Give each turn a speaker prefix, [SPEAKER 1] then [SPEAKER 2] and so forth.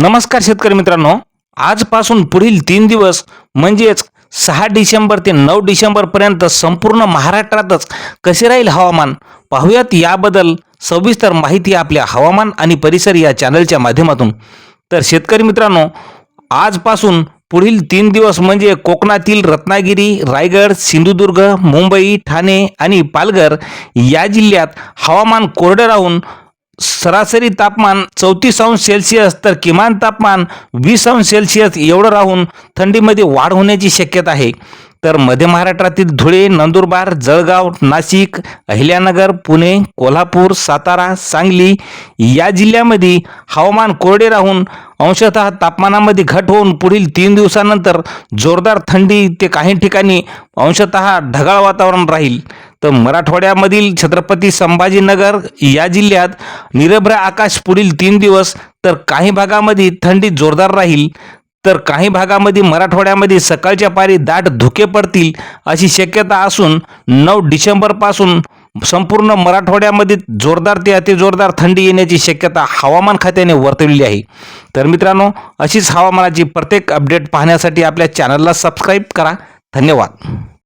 [SPEAKER 1] नमस्कार शेतकरी मित्रांनो. आजपासून पुढील तीन दिवस म्हणजेच सहा डिसेंबर ते नऊ डिसेंबरपर्यंत संपूर्ण महाराष्ट्रातच कसे राहील हवामान? पाहूयात याबद्दल सविस्तर माहिती आपल्या हवामान आणि परिसर या चॅनलच्या माध्यमातून. तर शेतकरी मित्रांनो आजपासून पुढील तीन दिवस म्हणजे कोकणातील रत्नागिरी रायगड सिंधुदुर्ग मुंबई ठाणे आणि पालघर या जिल्ह्यात हवामान कोरडं राहून सरासरी तापमान चौतीस अंश सेल्सिअस तर किमान तापमान वीस अंश सेल्सिअस एवढं राहून थंडीमध्ये वाढ होण्याची शक्यता आहे. तर मध्य महाराष्ट्रातील धुळे नंदुरबार जळगाव नाशिक अहिल्यानगर पुणे कोल्हापूर सातारा सांगली या जिल्ह्यामध्ये हवामान कोरडे राहून अंशतः तापमानामध्ये घट होऊन पुढील तीन दिवसानंतर जोरदार थंडी ते काही ठिकाणी अंशतः ढगाळ वातावरण राहील. तर मराठवाड्यामधील छत्रपती संभाजीनगर या जिल्ह्यात निरभ्र आकाश पुढील तीन दिवस तर काही भागामध्ये थंडी जोरदार राहील. तर काही भागामध्ये मराठवाड्यामध्ये सकाळच्या पारी दाट धुके पडतील अशी शक्यता असून नऊ डिसेंबरपासून संपूर्ण मराठवाड्यामध्ये जोरदार ते अति जोरदार थंडी येण्याची शक्यता हवामान खात्याने वर्तवलेली आहे. तर मित्रांनो अशीच हवामानाची प्रत्येक अपडेट पाहण्यासाठी आपल्या चॅनलला सबस्क्राईब करा. धन्यवाद.